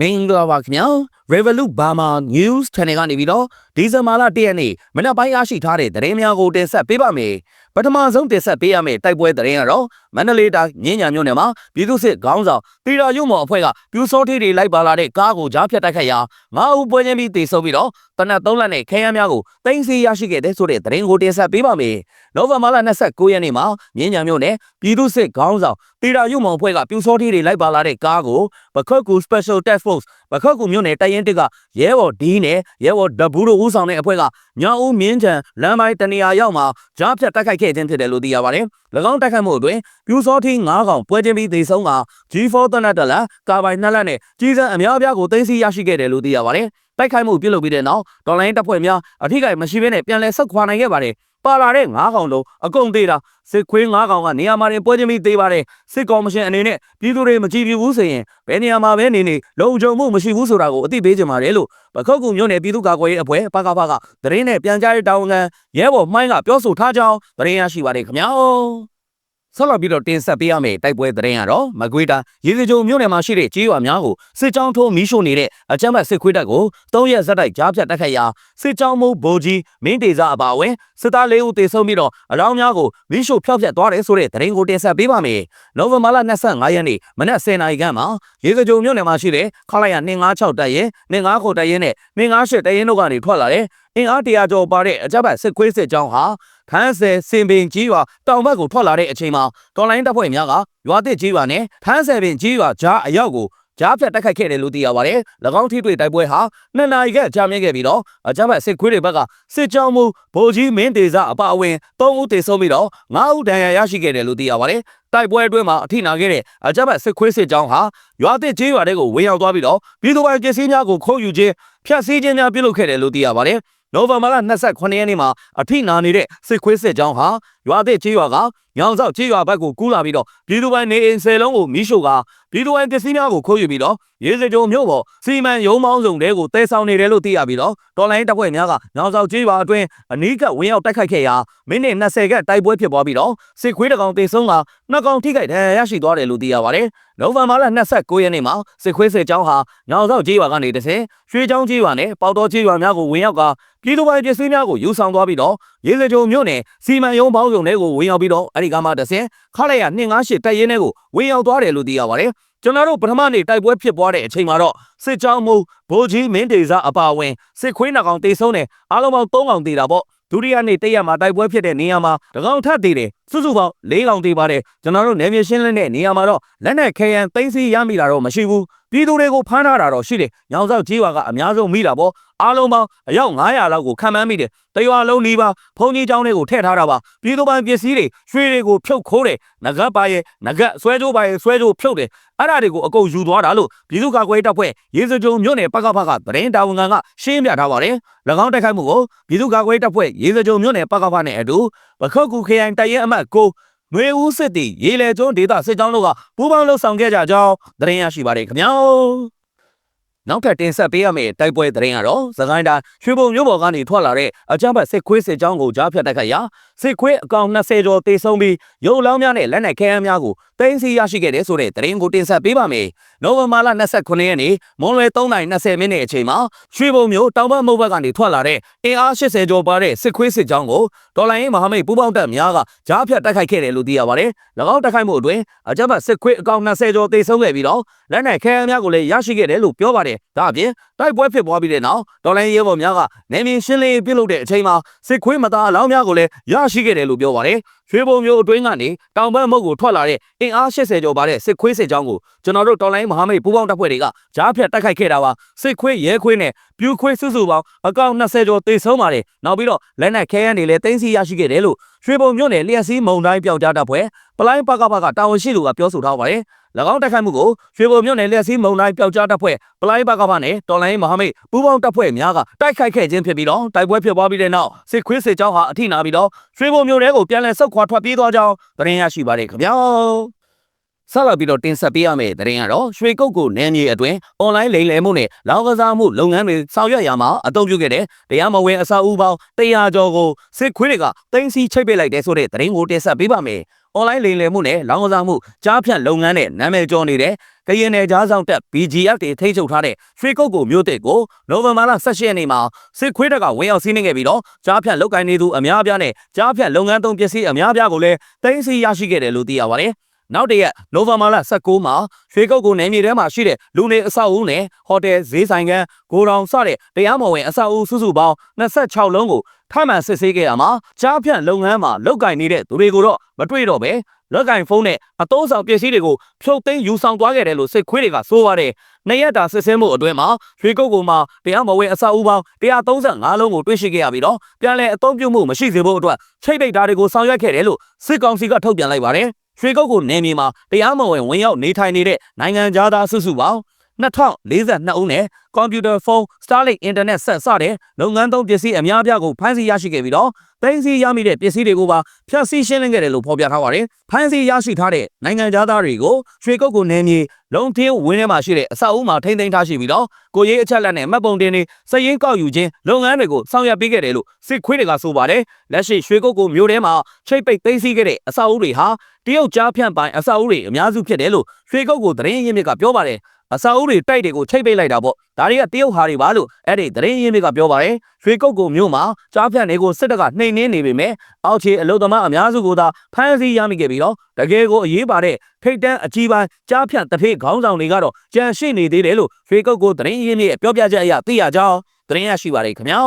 မင်္ဂလာပါခင်ဗျာ Revolut Burma News Channel ကနေပြီးတော့ဒီဇင်ဘာလ1ရက်နေ့မနက်ပိုင်းရရှိထားတဲ့သတင်းများကိုတင်ဆက်ပေးပါမယ်ပထမဆုံးတင်ဆက်ပေးရမယ့်တိုက်ပွဲသတင်းကတော့ မန္တလေးတိုင်းမြင်းညာမြို့နယ်မှာပြည်သူ့စစ်ခေါင်းဆောင်တီရာရုံမော်အဖွဲ့ကပြူစောထီတွေလိုက်ပါလာတဲ့ကားကိုကြားဖြတ်တိုက်ခိုက်ရာငါးဦးပွဲချင်းပြီးတေဆုံးပြီးတော့တနက်3လက်နဲ့ခဲယမ်းများကိုတင်စီရရှိခဲ့တဲ့ဆိုတဲ့သတင်းကိုတင်ဆက်ပေးပါမယ်နိုဝင်ဘာလ29ရက်နေ့မှာမြင်းညာမြို့နယ်ပြည်သူ့စစ်ခေါင်းဆောင်တီရာရုံမော်အဖွဲ့ကပြူစောထီတွေလိုက်ပါလာတဲ့ကားကိုပခုတ်ကူ Special Task Force ပခောက်ကူမြို့နယ်တိုင်ရင်တစ်ကရဲဘော်ဒီနဲ့ရဲဘော်ဒဘူးတို့ဦးဆောင်တဲ့အဖွဲ့ကညောင်ဦးမြင်းချံလမ်းပိုင်းတနေရာရောက်မှာကြားဖြတ်တိုက်ခိုက်ခဲ့ခြင်းဖြစ်တယ်လို့သိရပါတယ်။၎င်းတိုက်ခိုက်မှုအတွင်းပြူစောထီး9កောင်ပွဲချင်းပြီးသေဆုံးက G4 တနတ်တလက်ကာပိုင်2လက်နဲ့ကြီးစံအများအပြားကိုသိမ်းဆည်းရရှိခဲ့တယ်လို့သိရပါတယ်။ တိုက်ခိုက်မှုပြုလုပ်ပြီးတဲ့နောက်ဒေါ်လာရင်းတပ်ဖွဲ့များအထိကိမရှိဘဲနဲ့ပြန်လည်ဆုတ်ခွာနိုင်ခဲ့ပါတယ်။ပါလာတဲ့9កောင်လုံးအကုန်သေးတာစစ်ခွေး9កောင်ကနေရာမှာတင်ပွဲချင်းပြီးသေးပါတယ်စစ်ကော်မရှင်အနေနဲ့ပြည်သူတွေမကြည်ပြဘူးဆိုရင်ဘယ်နေရာမှာပဲနေနေလုံခြုံမှုမရှိဘူးဆိုတာကိုအသိပေးကြပါတယ်လို့ပခုတ်ကူမြို့နယ်ပြည်သူ့ကာကွယ်ရေးအဖွဲ့ပကဖကသတင်းနဲ့ပြန်ကြားရေးတာဝန်ခံရဲဘော်မှိုင်းကပြောဆိုထားကြောင်းသတင်းရရှိပါတယ်ခင်ဗျာ ဆက်လက်ပြီးတော့တင်ဆက်ပေးရမယ့်တိုက်ပွဲသတင်းကတော့မကွေးတာရေစကြိုမြို့နယ်မှာရှိတဲ့ကြေးရွာများကိုစစ်ကြောင်းထိုးမီးရှို့နေတဲ့အကြမ်းဖက်စစ်ခွေးတပ်ကို၃ရက်ဇက်တိုက်ကြားဖြတ်တိုက်ခိုက်ရာစစ်ကြောင်းမှုဗိုလ်ကြီးမင်းတေစာအပါအဝင်စစ်သား၄ဦးသေဆုံးပြီးတော့အလောင်းများကိုမီးရှို့ဖျောက်ဖျက်သွားတယ်ဆိုတဲ့သတင်းကိုတင်ဆက်ပေးပါမယ်။နိုဝင်ဘာလ25ရက်နေ့မနက်10:00နာရီခန့်မှာရေစကြိုမြို့နယ်မှာရှိတဲ့ခလာရ256တပ်ရင်259ခုတပ်ရင်နဲ့258တပ်ရင်တို့ကနေထွက်လာတဲ့အင်အားတရာကျော်ပါတဲ့အကြမ်းဖက်စစ်ခွေးစစ်ကြောင်းဟာ ဖန်းဆယ်စင်ပင်ကြီးရွာတောင်ဘက်ကိုထွက်လာတဲ့အချိန်မှာတော်လိုင်းတပ်ဖွဲ့များကရွာတစ်ကြီးရွာနဲ့ဖန်းဆယ်ပင်ကြီးရွာကြားအရောက်ကိုကြားဖြတ်တိုက်ခိုက်ခဲ့တယ်လို့သိရပါတယ်။၎င်းထိတွေ့တိုက်ပွဲဟာနှစ်နာရီခန့်ကြာမြင့်ခဲ့ပြီးတော့အကြမ်းဖက်စစ်ခွေးတွေဘက်ကစစ်ကြောင်းမှုဗိုလ်ကြီးမင်းတေစာအပါအဝင်၃ဦးသေဆုံးပြီးတော့၅ဦးဒဏ်ရာရရှိခဲ့တယ်လို့သိရပါတယ်။တိုက်ပွဲအတွင်းမှာအထိနာခဲ့တဲ့အကြမ်းဖက်စစ်ခွေးစစ်ကြောင်းဟာရွာတစ်ကြီးရွာတွေကိုဝင်ရောက်သွားပြီးတော့ပြည်သူပိုင်ပစ္စည်းများကိုခုတ်ယူခြင်းဖျက်ဆီးခြင်းများပြုလုပ်ခဲ့တယ်လို့သိရပါတယ်။ နိုဝင်ဘာလ29ရက်နေ့မှာအထိနာနေတဲ့စစ်ခွေးစစ်ကြောင်းဟာ ရွာသစ်ချေးရွာကညောင်ဆောက်ချေးရွာဘက်ကိုကူးလာပြီးတော့ပြည်သူပိုင်နေအိမ်ဆယ်လုံးကိုမီးရှို့ကပြည်သူပိုင်ပစ္စည်းများကိုခိုးယူပြီးတော့ရေစကြိုမြို့ပေါ်စီမံရုံးမောင်းစုံတဲကိုတဲဆောင်နေတယ်လို့သိရပြီးတော့တော်လိုင်းတပ်ဖွဲ့များကညောင်ဆောက်ချေးရွာအတွင်းအနီးကဝင်ရောက်တိုက်ခိုက်ခဲ့ရာမိနစ်20ခန့်တိုက်ပွဲဖြစ်ပွားပြီးတော့စစ်ခွေးတကောင်တေဆုံးကနှစ်ကောင်ထိခိုက်ဒဏ်ရာရရှိသွားတယ်လို့သိရပါတယ်နိုဝင်ဘာလ29ရက်နေ့မှာစစ်ခွေးစစ်ကြောင်းဟာညောင်ဆောက်ချေးရွာကနေတစ်ဆင့်ရွှေချောင်းချေးရွာနဲ့ပေါတော်ချေးရွာများကိုဝင်ရောက်ကပြည်သူပိုင်ပစ္စည်းများကိုယူဆောင်သွားပြီးတော့ ရေစကြိုမြို့နယ်စီမံရုံးပေါင်းစုံတွေကိုဝင်ရောက်ပြီးတော့အဲ့ဒီကမှတစ်ဆင့်ခလိုက်ရ258တပ်ရင်းတွေကိုဝင်ရောက်သွားတယ်လို့သိရပါတယ်ကျွန်တော်တို့ပထမနေ့တိုက်ပွဲဖြစ်ပွားတဲ့အချိန်မှာတော့စစ်ကြောင်းမှုဗိုလ်ကြီးမင်းတေစာအပါအဝင်စစ်ခွေးနှကောင်တေဆုံးတယ်အားလုံးပေါင်း3ကောင်တေတာပေါ့ဒုတိယနေ့တရက်မှာတိုက်ပွဲဖြစ်တဲ့နေရာမှာတကောင်ထပ်သေးတယ်စုစုပေါင်း၄ကောင်သေးပါတယ်ကျွန်တော်တို့နယ်မြေရှင်းလင်းတဲ့နေရာမှာတော့လက်နက်ခဲယမ်းသိမ်းဆည်းရမိတာတော့မရှိဘူး ပြည်သူတွေကိုဖမ်းထားတာတော့ရှိတယ်ညောင်ဆောက်ကြီးဝါကအများဆုံးမိတာပေါ့အားလုံးပေါင်းအယောက်900လောက်ကိုခံမှန်းမိတယ်တရွာလုံးနီးပါဘုံကြီးကျောင်းတွေကိုထည့်ထားတာပါပြည်သူပိုင်ပစ္စည်းတွေရွှေတွေကိုဖြုတ်ခိုးတယ်ငကတ်ပါရဲ့ငကတ်ဆွဲကြိုးပါရဲ့ဆွဲကြိုးဖြုတ်တယ်အဲ့ဒါတွေကိုအကုန်ယူသွားတာလို့ပြည်သူ့ကာကွယ်ရေးတပ်ဖွဲ့ရေစကြုံမြို့နယ်ပကဖကသတင်းတာဝန်ခံကရှင်းပြထားပါတယ်၎င်းတိုက်ခိုက်မှုကိုပြည်သူ့ကာကွယ်ရေးတပ်ဖွဲ့ရေစကြုံမြို့နယ်ပကဖနဲ့အတူပခုတ်ကူခရိုင်တပ်ရဲအမှတ်ကို ငွေဦးစစ်တီရေလေကျွန်းဒေသစစ်ကြောင်းတို့ကပူးပေါင်းလှုပ်ဆောင်ခဲ့ကြကြောင်းသတင်းရရှိပါတယ်ခင်ဗျာ နောက်ထပ်တင်ဆက်ပေးရမယ့်တိုက်ပွဲသတင်းကတော့သခိုင်းတိုင်းရွှေဘုံမြို့ပေါ်ကနေထွက်လာတဲ့အကြမ်းဖက်စစ်ခွေးစစ်ကြောင်းကိုကြားဖြတ်တိုက်ခိုက်ရာစစ်ခွေးအကောင်20ကျော်တေဆုံးပြီးရုပ်လောင်းများနဲ့လက်နက်ခဲယမ်းများကိုတင်းစီရရှိခဲ့တဲ့ဆိုတဲ့သတင်းကိုတင်ဆက်ပေးပါမယ်။နိုဝင်ဘာလ29ရက်နေ့မွန်လွယ်3:20မိနစ်အချိန်မှာရွှေဘုံမြို့တောင်ဘက်မုတ်ဘက်ကနေထွက်လာတဲ့အင်အား80ကျော်ပါတဲ့စစ်ခွေးစစ်ကြောင်းကိုတော်လိုင်းရေးမဟာမိတ်ပူးပေါင်းတပ်များကကြားဖြတ်တိုက်ခိုက်ခဲ့တယ်လို့သိရပါတယ်။၎င်းတိုက်ခိုက်မှုအတွင်းအကြမ်းဖက်စစ်ခွေးအကောင်20ကျော်တေဆုံးခဲ့ပြီးတော့လက်နက်ခဲယမ်းများကိုလည်းရရှိခဲ့တယ်လို့ပြောပါတယ်။ဒါအပြင်တိုက်ပွဲဖြစ်ပွားပြီးတဲ့နောက်တော်လိုင်းရဲဘော်များကနေမြေရှင်းလင်းပြုလုပ်တဲ့အချိန်မှာစစ်ခွေးမသားအလောင်းများကိုလည်းရရှိခဲ့တယ်လို့ပြောပါတယ်။ရွှေဘုံမျိုးအတွင်းကနေတောင်ဘက်မုတ်ကိုထွက်လာတဲ့အင်အား80ကျော်ပါတဲ့စစ်ခွေးစစ်ကြောင်းကိုကျွန်တော်တို့တော်လိုင်းမဟာမိတ်ပူးပေါင်းတပ်ဖွဲ့တွေကကြားဖြတ်တိုက်ခိုက်ခဲ့တာပါစစ်ခွေးရဲခွေးနဲ့ပြူခွေးစုစုပေါင်းအကောင့်20ကျော်တေဆုံးပါတယ်နောက်ပြီးတော့လက်နက်ခဲယမ်းတွေလည်းတင်းစီရရှိခဲ့တယ်လို့ရွှေဘုံမြို့နယ်လျှက်စီးမုံတိုင်းပြောက်ကြားတပ်ဖွဲ့ပလိုင်းပကပကတာဝန်ရှိသူကပြောဆိုထားပါတယ်၎ င်းတိုက်ခိုက်မှုကိုရွှေဘုံမြို့နယ်လျှက်စီးမုံတိုင်းပြောက်ကြားတပ်ဖွဲ့ပလိုင်းပကပနဲ့တော်လိုင်းမဟာမိတ်ပူးပေါင်းတပ်ဖွဲ့များကတိုက်ခိုက်ခဲ့ခြင်းဖြစ်ပြီးတော့တိုက်ပွဲဖြစ်ပွားပြီးတဲ့နောက်စစ်ခွေးစစ်ကြောင်းဟာအထိနာပြီးတော့ရွှေဘုံမြို့နယ်ကိုပြန်လည်ဆုတ်ခွာထွက်ပြေးသွားကြောင်းသတင်းရရှိပါတယ်ခင်ဗျာဆက်လက်ပြီးတော့တင်ဆက်ပေးရမယ့်သတင်းကတော့ရွှေကုတ်ကိုနန်းကြီးအတွင်းအွန်လိုင်းလိမ်လည်မှုနဲ့လောင်းကစားမှုလုပ်ငန်းတွေဆောင်ရွက်ရာမှာအသုံးပြုခဲ့တဲ့တရားမဝင်အစာအုပ်ပေါင်း100ကျော်ကိုစစ်ခွေးတွေကတင်စီချိတ်ပစ်လိုက်တဲ့ဆိုတဲ့သတင်းကိုတင်ဆက်ပေးပါမယ် online လိမ်လည်မှုနဲ့လောင်းကစားမှုကြားဖြန့်လုပ်ငန်းနဲ့နာမည်ကျော်နေတဲ့ကရင်နယ်ကြားဆောင်တက် BGF တွေထိန်းချုပ်ထားတဲ့ရွှေကုတ်ကိုမြို့တစ်ကိုနိုဝင်ဘာလ18ရက်နေ့မှာစစ်ခွေးတပ်ကဝင်ရောက်စီးနင်းခဲ့ပြီးတော့ကြားဖြန့်လုပ်ကိုင်နေသူအများအပြားနဲ့ကြားဖြန့်လုပ်ငန်းသုံးပစ္စည်းအများအပြားကိုလည်းတင်စီရရှိခဲ့တယ်လို့သိရပါတယ်။နောက်တရက်နိုဝင်ဘာလ19မှာရွှေကုတ်ကိုနယ်မြေထဲမှာရှိတဲ့လူနေအဆောက်အဦနဲ့ဟိုတယ်ဈေးဆိုင်ကန်ဂိုဒေါင်စတဲ့တရားမဝင်အဆောက်အဦစုစုပေါင်း26လုံးကို ထပ်မံစစ်ဆေးခဲ့ရမှာကြားဖြန့်လုပ်ငန်းမှာလုပ်ကင်နေတဲ့သူတွေကိုတော့မတွေ့တော့ပဲလက်ကင်ဖုန်းနဲ့အတိုးဆောင်ပစ္စည်းတွေကိုဖြုတ်သိမ်းယူဆောင်သွားခဲ့တယ်လို့စစ်ခွေးတွေကဆိုပါတယ်။နှစ်ရက်တာစစ်ဆေးမှုအတွင်းမှာရွှေကုတ်ကူမှာတရားမဝင်အဆောက်အဦပေါင်း135လုံးကိုတွေ့ရှိခဲ့ရပြီးတော့ပြန်လည်အသုံးပြုမှုမရှိစေဖို့အတွက်ချိတ်ပိတ်ဓာတ်တွေကိုဆောင်ရွက်ခဲ့တယ်လို့စစ်ကောင်စီကထုတ်ပြန်လိုက်ပါတယ်။ရွှေကုတ်ကူနယ်မြေမှာတရားမဝင်ဝင်ရောက်နေထိုင်နေတဲ့နိုင်ငံသားစုစုပေါင်း 2042ဦးနဲ့ကွန်ပျူတာဖုန်း Starlink Internet ဆက်စတဲ့လုပ်ငန်းသုံးပစ္စည်းအများအပြားကိုဖမ်းဆီးရရှိခဲ့ပြီးတော့တိုင်းစီရမိတဲ့ပစ္စည်းတွေကိုပါဖျက်ဆီးရှင်းလင်းခဲ့တယ်လို့ဖော်ပြထားပါတယ်။ဖမ်းဆီးရရှိထားတဲ့နိုင်ငံသားတွေကိုရွှေကုတ်ကိုနယ်မြေလုံထင်းဝင်းထဲမှာရှိတဲ့အဆောက်အဦမှာထိန်းသိမ်းထားရှိပြီးတော့ကိုရေးအချက်လက်နဲ့မှတ်ပုံတင်တွေစည်ရင်းကောက်ယူခြင်းလုပ်ငန်းတွေကိုဆောင်ရွက်ပေးခဲ့တယ်လို့စစ်ခွေးတွေကဆိုပါတယ်။လက်ရှိရွှေကုတ်ကိုမြို့ထဲမှာချိတ်ပိတ်သိမ်းဆည်းခဲ့တဲ့အဆောက်အဦတွေဟာတရုတ်ကြားဖြန့်ပိုင်းအဆောက်အဦတွေအများစုဖြစ်တယ်လို့ရွှေကုတ်ကိုသတင်းရင်းမြစ်ကပြောပါတယ်။ အစာအုပ်တွေတိုက်တွေကိုချိတ်ပိတ်လိုက်တာပေါ့ဒါတွေကတရုတ်ဟာတွေပါလို့အဲ့ဒီသတင်းရင်းမြစ်ကပြောပါတယ်ရွှေကုတ်ကိုမြို့မှာကြားဖြန့်တွေကိုစစ်တပ်ကနှိမ်နင်းနေပေမဲ့အောက်ခြေအလုသမားအများစုကိုသာဖမ်းဆီးရမိခဲ့ပြီးတော့တကယ်ကိုအရေးပါတဲ့ထိတ်တန်းအကြီးပိုင်းကြားဖြန့်တစ်ဖေးခေါင်းဆောင်တွေကတော့ကြံရှိနေသေးတယ်လို့ရွှေကုတ်ကိုသတင်းရင်းမြစ်ရဲ့ပြောပြချက်အရသိရကြောင်းသတင်းရရှိပါတယ်ခင်ဗျာ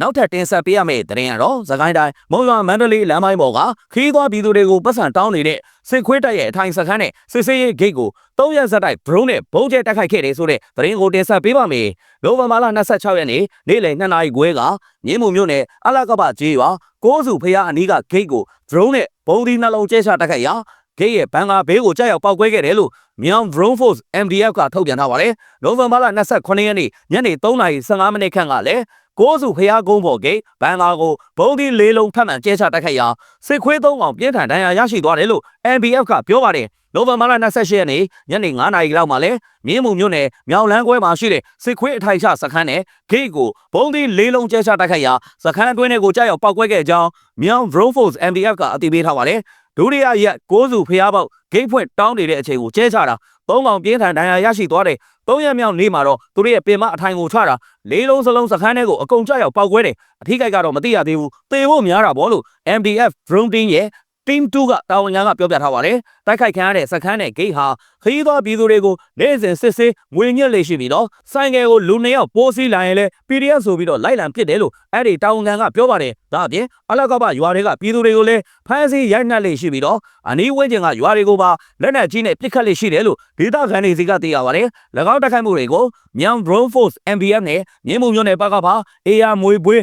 နောက်ထပ်တင်ဆက်ပေးရမယ့်သတင်းကတော့သခိုင်းတိုင်းမုံရွာမန္တလေးလမ်းပိုင်းပေါ်ကခီးသွားပြည်သူတွေကိုပတ်စံတောင်းနေတဲ့စစ်ခွေးတပ်ရဲ့အထိုင်စခန်းနဲ့စစ်စေးရေးဂိတ်ကို၃ရက်ဆက်တိုက်ဘရုံးနဲ့ဘုံကျဲတိုက်ခိုက်ခဲ့တယ်ဆိုတဲ့သတင်းကိုတင်ဆက်ပေးပါမယ်။နိုဝင်ဘာလ26ရက်နေ့နေ့လယ်2နာရီခွဲကမြင်းမှုမြို့နယ်အလကပကျေးရွာကိုးစုဖျားအနီးကဂိတ်ကိုဘရုံးနဲ့ဘုံဒီနှလုံးကျဲချတိုက်ခိုက်ရာဂိတ်ရဲ့ဘန်ကာဘေးကိုကြောက်ရောက်ပောက်ကွဲခဲ့တယ်လို့မြောင် Drone Force MDF ကထုတ်ပြန်ထားပါတယ်။နိုဝင်ဘာလ28ရက်နေ့ညနေ3:15မိနစ်ခန့်ကလည်း ကိုးစုဖျားကုန်းပေါ်ဂိတ်ဘန်ကာကိုဘုံဒီလေးလုံးဖတ်မှန်ကျဲချတိုက်ခိုက်ရာစစ်ခွေးသုံးကောင်ပြင်းထန်ဒဏ်ရာရရှိသွားတယ်လို့ MBF ကပြောပါတယ်။နိုဝင်ဘာလ28ရက်နေ့ညနေ9နာရီလောက်မှာလဲမြင်းမှုမြို့နယ်မြောင်လန်းကွဲမှာရှိတဲ့စစ်ခွေးအထိုင်ချစခန်းနဲ့ဂိတ်ကိုဘုံဒီလေးလုံးကျဲချတိုက်ခိုက်ရာစခန်းအတွင်းထဲကိုကြောက်ရောက်ပောက်ကွဲခဲ့ကြောင်းမြောင် Drone Force MDF ကအသိပေးထားပါတယ်။ဒုတိယရက်ကိုးစုဖျားပေါက်ဂိတ်ဖွင့်တောင်းနေတဲ့အချိန်ကိုကျဲချတာ သုံးကောင်ပြင်းထန်ဒဏ်ရာရရှိသွားတဲ့သုံးရက်မြောက်နေ့မှာတော့သူတို့ရဲ့ပင်မအထိုင်ကိုချတာလေးလုံးစလုံးစခန်းထဲကိုအကုန်ကြောက်ရောက်ပောက်ကွဲတယ်အထိကိကတော့မသိရသေးဘူးသေဖို့များတာပေါ့လို့ MDF Drone Team ရဲ့ Team 2ကတာဝန်ခံကပြောပြထားပါတယ်တိုက်ခိုက်ခံရတဲ့စခန်းနဲ့ဂိတ်ဟာခရီးသွားပြည်သူတွေကိုနေ့စဉ်စစ်ဆေးငွေညက်လေရှိပြီးတော့ဆိုင်ကယ်ကိုလူနှစ်ယောက်ပိုးစီးလာရင်လည်း PDF ဆိုပြီးတော့လိုက်လံပစ်တယ်လို့အဲ့ဒီတာဝန်ခံကပြောပါတယ်ဒါအပြင်အလကပရွာတွေကပြည်သူတွေကိုလည်းဖမ်းဆီးရိုက်နှက်လေရှိပြီးတော့အနီးဝန်းကျင်ကရွာတွေကိုပါလက်နက်ကြီးနဲ့ပစ်ခတ်လေရှိတယ်လို့ဒေသခံတွေစီကသိရပါတယ်၎င်းတိုက်ခိုက်မှုတွေကိုမြန် Drone Force MBF နဲ့မြင်းမှုမျိုးနယ်ဘက်ကပါ AR မွေပွေး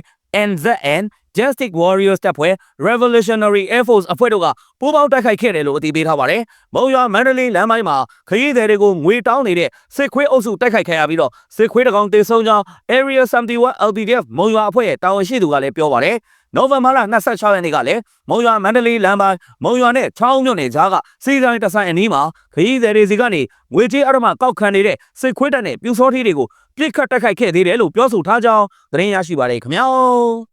NZN Justice Warriors တပ်ဖွဲ့ Revolutionary Air Force အဖွဲ့တို့ကပူးပေါင်းတိုက်ခိုက်ခဲ့တယ်လို့အသိပေးထားပါတယ်။မုံရွာမန္တလေးလမ်းပိုင်းမှာခရီးသည်တွေကိုငွေတောင်းနေတဲ့စစ်ခွေးအုပ်စုတိုက်ခိုက်ခံရပြီးတော့စစ်ခွေးတကောင်တေဆုံးကြောင်း Area 71 LPDF မုံရွာအဖွဲ့ရဲ့တာဝန်ရှိသူကလည်းပြောပါတယ်။နိုဝင်ဘာလ26ရက်နေ့ကလည်းမုံရွာမန္တလေးလမ်းပိုင်းမုံရွာနဲ့ချောင်းမြို့နယ်ကြားကစီဆိုင်တဆိုင်အနီးမှာခရီးသည်တွေစီကနေငွေကြေးအရမကောက်ခံနေတဲ့စစ်ခွေးတပ်နဲ့ပြူစောထီးတွေကိုပြစ်ခတ်တိုက်ခိုက်ခဲ့သေးတယ်လို့ပြောဆိုထားကြောင်းသတင်းရရှိပါတယ်ခင်ဗျာ။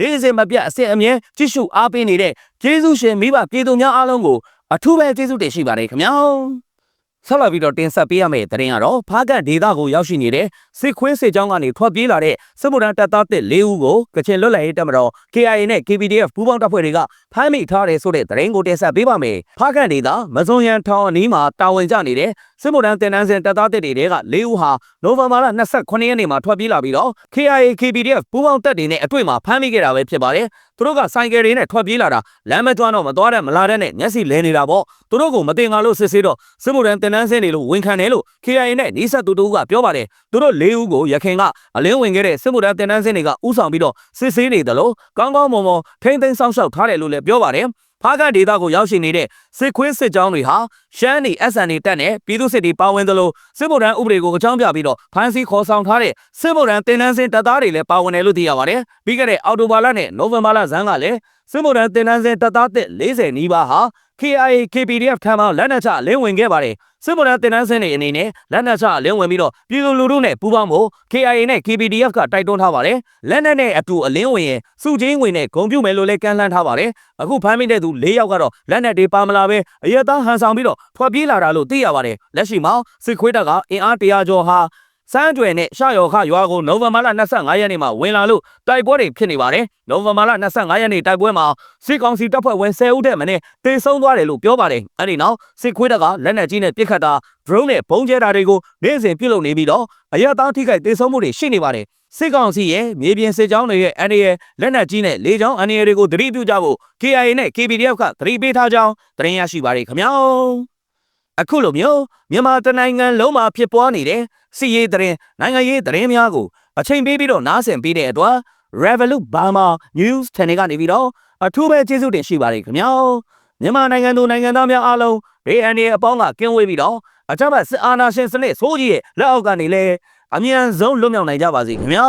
နေ့စဉ်မပြတ်အစစ်အမြဲကြည့်ရှုအားပေးနေတဲ့ကျေးဇူးရှင်မိဘပြည်သူများအားလုံးကိုအထူးပဲကျေးဇူးတင်ရှိပါတယ်ခင်ဗျာဆက်လက်ပြီးတော့တင်ဆက်ပေးရမယ့်သတင်းကတော့ဖားကတ်ဒေသကိုရောက်ရှိနေတဲ့စစ်ခွေးစစ်ကြောင်းကနေထွက်ပြေးလာတဲ့စစ်မှုထမ်းတပ်သားတစ်၄ဦးကိုကချင်လွတ်လပ်ရေးတပ်မတော် KIA နဲ့ KPDF ပူးပေါင်းတပ်ဖွဲ့တွေကဖမ်းမိထားတယ်ဆိုတဲ့သတင်းကိုတင်ဆက်ပေးပါမယ်။ဖားကတ်ဒေသမဇွန်ရန်ထောင်အနီးမှာတာဝန်ကျနေတဲ့စစ်မှုထမ်းတင်နန်းစဉ်တပ်သားတစ်တွေက၄ဦးဟာနိုဝင်ဘာလ29ရက်နေ့မှာထွက်ပြေးလာပြီးတော့ KIA KPDF ပူးပေါင်းတပ်တွေနဲ့အတွေ့မှာဖမ်းမိခဲ့တာပဲဖြစ်ပါတယ်။သူတို့ကဆိုင်ကယ်တွေနဲ့ထွက်ပြေးလာတာလမ်းမကျွမ်းတော့မသွားတဲ့မလာတဲ့နဲ့မျက်စိလဲနေတာပေါ့။သူတို့ကိုမတင်ငါလို့စစ်ဆေးတော့စစ်မှုထမ်းတင်နန်းစဉ်တွေလို့ဝန်ခံတယ်လို့ KIA နဲ့နီးစပ်သူတို့ကပြောပါတယ်။သူတို့၄ဦးကိုရခင်ကအလင်းဝင်ခဲ့တဲ့စစ်မှုထမ်းတင်နန်းစဉ်တွေကဥဆောင်ပြီးတော့စစ်ဆေးနေတယ်လို့ကောင်းကောင်းမွန်မွန်ထိမ့်သိမ်းစောင့်ရှောက်ထားတယ်လို့လည်းပြောပါတယ်။ ဖားကတ်ဒေသကိုရောက်ရှိနေတဲ့စစ်ခွေးစစ်ကြောင်းတွေဟာရှမ်းနေ SN တွေတက်နဲ့ပြည်သူစစ်တွေပါဝင်သလိုစစ်ဗိုလ်တန်းဥပဒေကိုအကြောင်းပြပြီးတော့ဖမ်းဆီးခေါ်ဆောင်ထားတဲ့စစ်ဗိုလ်တန်းတင်နန်းစင်တပ်သားတွေလည်းပါဝင်တယ်လို့သိရပါတယ်ပြီးခဲ့တဲ့အော်တိုဘာလနဲ့နိုဝင်ဘာလဇန်းကလည်းစစ်ဗိုလ်တန်းတင်နန်းစင်တပ်သားတစ်40နီးပါးဟာ KIA KPDF ထံမှလက်နက်ချလင်းဝင်ခဲ့ပါတယ်စစ်ဗိုလ်တန်းတင်နန်းစင်တွေအနေနဲ့လက်နက်ချလင်းဝင်ပြီးတော့ပြည်သူလူထုနဲ့ပူးပေါင်းဖို့ KIA နဲ့ KPDF ကတိုက်တွန်းထားပါတယ်လက်နက်နဲ့အတူအလင်းဝင်ရင်စုချင်းဝင်နဲ့ဂုံပြုမယ်လို့လည်းကန့်လန့်ထားပါတယ်အခုဖမ်းမိတဲ့သူ၄ယောက်ကတော့လက်နက်တွေပါမလာပဲအရက်သားဟန်ဆောင်ပြီးတော့ထွက်ပြေးလာတာလို့သိရပါတယ်လက်ရှိမှာစစ်ခွေးတပ်ကအင်အား100ကျော်ဟာ စမ်းကျွယ်နဲ့ရှရော်ခရွာကိုနိုဝင်ဘာလ25ရက်နေ့မှာဝင်လာလို့တိုက်ပွဲတွေဖြစ်နေပါတယ်။နိုဝင်ဘာလ25ရက်နေ့တိုက်ပွဲမှာစစ်ကောင်စီတပ်ဖွဲ့ဝင်10ဦးတဲ့မနဲ့တေဆုံးသွားတယ်လို့ပြောပါတယ်။အဲဒီနောက်စစ်ခွေးတပ်ကလက်နက်ကြီးနဲ့ပစ်ခတ်တာ drone နဲ့ပုံကျဲတာတွေကိုနေ့စဉ်ပြုလုပ်နေပြီးတော့အရသားထိခိုက်တေဆုံးမှုတွေရှိနေပါတယ်။စစ်ကောင်စီရဲ့မြေပြင်စစ်ကြောင်းတွေရဲ့အန်ဒီရဲ့လက်နက်ကြီးနဲ့လေကြောင်းအန်ဒီတွေကိုသတိပြုကြဖို့ KIA နဲ့ KPDF ကသတိပေးထားကြောင်းသတင်းရရှိပါတယ်ခင်ဗျာ။ အခုလိုမျိုးမြန်မာတနိုင်ငံလုံးမှာဖြစ်ပွားနေတဲ့စီရေးသတင်းနိုင်ငံရေးသတင်းများကိုအချိန်ပေးပြီးတော့နားဆင်ပေးတဲ့အတွက် Revolut Burma News Channel ကနေပြီးတော့အထူးပဲကျေးဇူးတင်ရှိပါတယ်ခင်ဗျာမြန်မာနိုင်ငံသူနိုင်ငံသားများအားလုံးဒေအန်ဒီအပေါင်းကကင်းဝေးပြီးတော့အကြမ်းဖက်စစ်အာဏာရှင်စနစ်ဆိုးကြီးရဲ့လက်အောက်ကနေလည်းအမြန်ဆုံးလွတ်မြောက်နိုင်ကြပါစေခင်ဗျာ